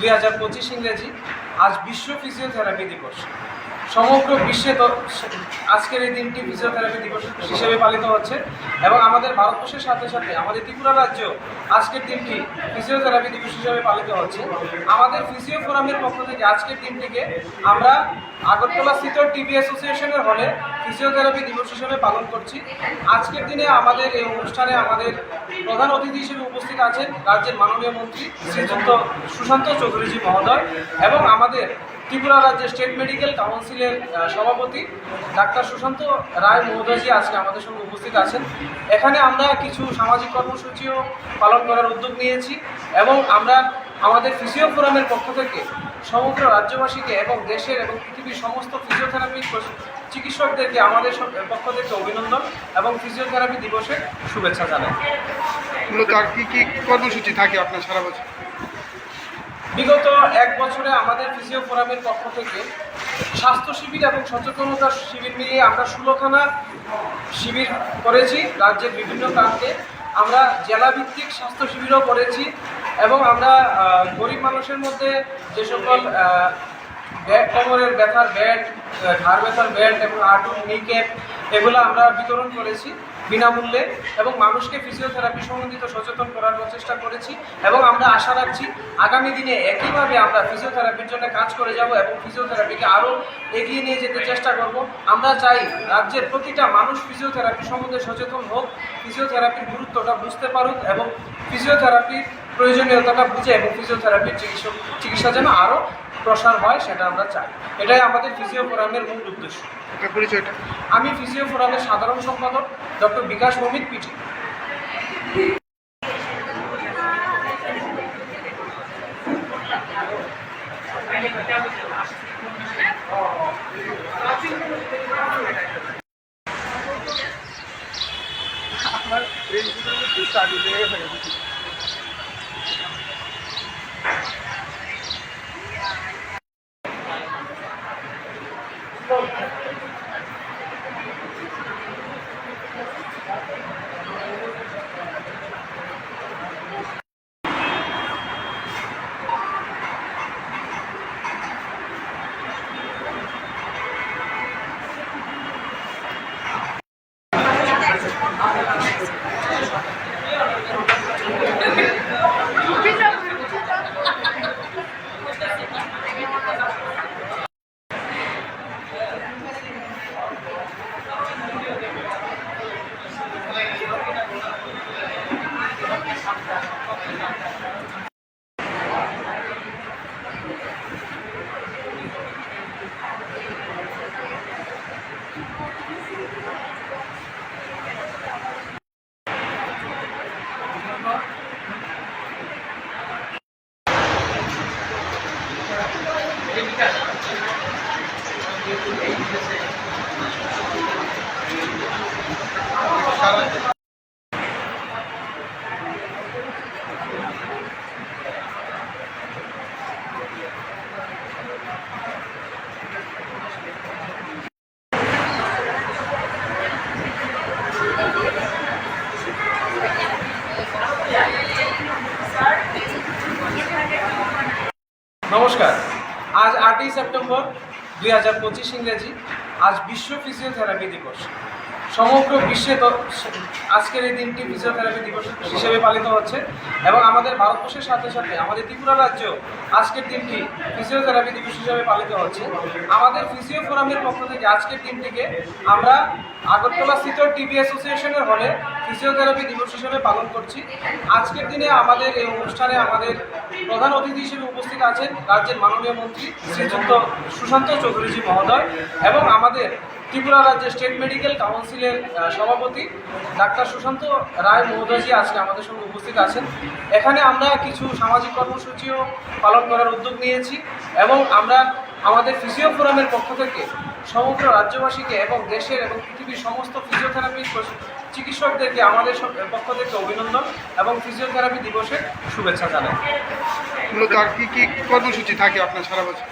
দুই হাজার পঁচিশ ইংরেজি আজ বিশ্ব ফিজিওথেরাপি দিবস। সমগ্র বিশ্বে আজকের এই দিনটি ফিজিওথেরাপি দিবস হিসেবে পালিত হচ্ছে এবং আমাদের ভারতবর্ষের সাথে সাথে আমাদের ত্রিপুরা রাজ্য আজকের দিনটি ফিজিওথেরাপি দিবস হিসেবে পালিত হচ্ছে। আমাদের ফিজিও ফোরামের পক্ষ থেকে আজকের দিনটিকে আমরা আগরতলা স্থিত টিভি অ্যাসোসিয়েশনের হলে ফিজিওথেরাপি দিবস হিসেবে পালন করছি। আজকের দিনে আমাদের এই অনুষ্ঠানে আমাদের প্রধান অতিথি হিসেবে উপস্থিত আছেন রাজ্যের মাননীয় মন্ত্রী শ্রীযুক্ত সুশান্ত চৌধুরীজি মহোদয় এবং আমাদের ত্রিপুরা রাজ্যের স্টেট মেডিকেল কাউন্সিলের সভাপতি ডাক্তার সুশান্ত রায় মহোদয়জি আজকে আমাদের সঙ্গে উপস্থিত আছেন। এখানে আমরা কিছু সামাজিক কর্মসূচিও পালন করার উদ্যোগ নিয়েছি এবং আমরা আমাদের ফিজিও ফোরামের পক্ষ থেকে সমগ্র রাজ্যবাসীকে এবং দেশের এবং পৃথিবীর সমস্ত ফিজিওথেরাপি চিকিৎসকদেরকে আমাদের পক্ষ থেকে অভিনন্দন এবং ফিজিওথেরাপি দিবসের শুভেচ্ছা জানাই। কি কর্মসূচি থাকে আপনার সারা বছর? বিগত এক বছরে আমাদের ফিজিও ফোরামের পক্ষ থেকে স্বাস্থ্য শিবির এবং সচেতনতা শিবির মিলিয়ে আমরা ষোলোখানা শিবির করেছি, রাজ্যের বিভিন্ন প্রান্তে। আমরা জেলাভিত্তিক স্বাস্থ্য শিবিরও করেছি এবং আমরা গরিব মানুষের মধ্যে যে সকল ব্যাট কোমরের ব্যথার ব্যাট ঘাড় ব্যথার ব্যাট এবং আটু নি ক্যাপ এগুলো আমরা বিতরণ করেছি। বিনামূল্যে এবং মানুষকে ফিজিওথেরাপি সম্বন্ধিত সচেতন করার প্রচেষ্টা করেছি এবং আমরা আশা রাখছি আগামী দিনে একইভাবে আমরা ফিজিওথেরাপির জন্য কাজ করে যাব এবং ফিজিওথেরাপিকে আরও এগিয়ে নিয়ে যেতে চেষ্টা করব। আমরা চাই রাজ্যের প্রতিটা মানুষ ফিজিওথেরাপি সম্বন্ধে সচেতন হোক ফিজিওথেরাপির গুরুত্বটা বুঝতে পারুক এবং ফিজিওথেরাপির প্রয়োজনীয়তাটা বুঝে এবং ফিজিওথেরাপির চিকিৎসা চিকিৎসা যেন আরও প্রসার হয় সেটা আমরা চাই। এটাই আমাদের ফিজিও ফোরামের মূল উদ্দেশ্য। পরিচয়টা? আমি ফিজিও ফোরামের সাধারণ সম্পাদক doctor Bikash Bhowmik PT. নমস্কার আজ আটই সেপ্টেম্বর দুই হাজার পঁচিশ ইংরেজি আজ বিশ্ব ফিজিওথেরাপি দিবস। সমগ্র বিশ্বে আজকের এই দিনটি ফিজিওথেরাপি দিবস হিসেবে পালিত হচ্ছে এবং আমাদের ভারতবর্ষের সাথে সাথে আমাদের ত্রিপুরা রাজ্য আজকের দিনটি ফিজিওথেরাপি দিবস হিসেবে পালিত হচ্ছে। আমাদের ফিজিও ফোরামের পক্ষ থেকে আজকের দিনটিকে আমরা আগরতলা স্থিত টিভি অ্যাসোসিয়েশনের হলে ফিজিওথেরাপি দিবস হিসেবে পালন করছি। আজকের দিনে আমাদের এই অনুষ্ঠানে আমাদের প্রধান অতিথি হিসেবে উপস্থিত আছেন রাজ্যের মাননীয় মন্ত্রী শ্রীযুক্ত সুশান্ত চৌধুরীজি মহোদয় এবং আমাদের ত্রিপুরা রাজ্যের স্টেট মেডিকেল কাউন্সিলের সভাপতি ডাক্তার সুশান্ত রায় মহোদয়জি আজকে আমাদের সঙ্গে উপস্থিত আছেন। এখানে আমরা কিছু সামাজিক কর্মসূচিও পালন করার উদ্যোগ নিয়েছি এবং আমরা আমাদের ফিজিও ফোরামের পক্ষ থেকে সমগ্র রাজ্যবাসীকে এবং দেশের এবং পৃথিবীর সমস্ত ফিজিওথেরাপি চিকিৎসকদেরকে আমাদের পক্ষ থেকে অভিনন্দন এবং ফিজিওথেরাপি দিবসের শুভেচ্ছা জানাই। কি কর্মসূচি থাকে আপনার সারা বছর?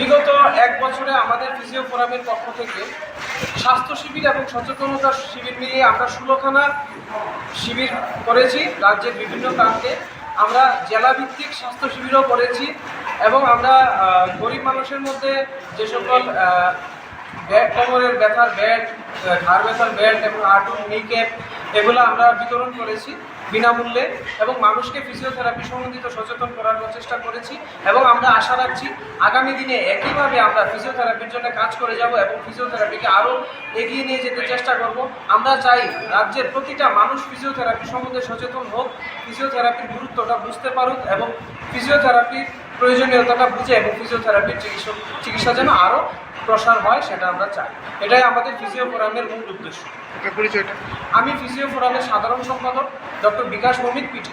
বিগত এক বছরে আমাদের ফিজিও ফোরামের পক্ষ থেকে স্বাস্থ্য শিবির এবং সচেতনতা শিবির মিলিয়ে আমরা ষোলোখানা শিবির করেছি, রাজ্যের বিভিন্ন প্রান্তে। আমরা জেলাভিত্তিক স্বাস্থ্য শিবিরও করেছি এবং আমরা গরিব মানুষের মধ্যে যে সকল কোমরের ব্যথার ব্যাট ঘাড় ব্যথার ব্যাট এবং হাঁটু নিকেপ, এগুলো আমরা বিতরণ করেছি। বিনামূল্যে এবং মানুষকে ফিজিওথেরাপি সম্বন্ধিত সচেতন করার প্রচেষ্টা করেছি এবং আমরা আশা রাখছি আগামী দিনে একইভাবে আমরা ফিজিওথেরাপির জন্য কাজ করে যাব এবং ফিজিওথেরাপিকে আরও এগিয়ে নিয়ে যেতে চেষ্টা করব। আমরা চাই রাজ্যের প্রতিটা মানুষ ফিজিওথেরাপি সম্বন্ধে সচেতন হোক ফিজিওথেরাপির গুরুত্বটা বুঝতে পারুক এবং ফিজিওথেরাপির প্রয়োজনীয়তাটা বুঝে এবং ফিজিওথেরাপির চিকিৎসা চিকিৎসা যেন আরও প্রসার হয় সেটা আমরা চাই। এটাই আমাদের ফিজিও ফোরামের মূল উদ্দেশ্য। পরিচয়টা আমি ফিজিও ফোরামের সাধারণ সম্পাদক ডক্টর বিকাশ ভৌমিক পিটি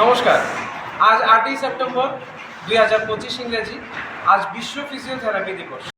নমস্কার। আজ আটই সেপ্টেম্বর দুই হাজার পঁচিশ ইংরেজি। আজ বিশ্ব ফিজিওথেরাপি দিবস।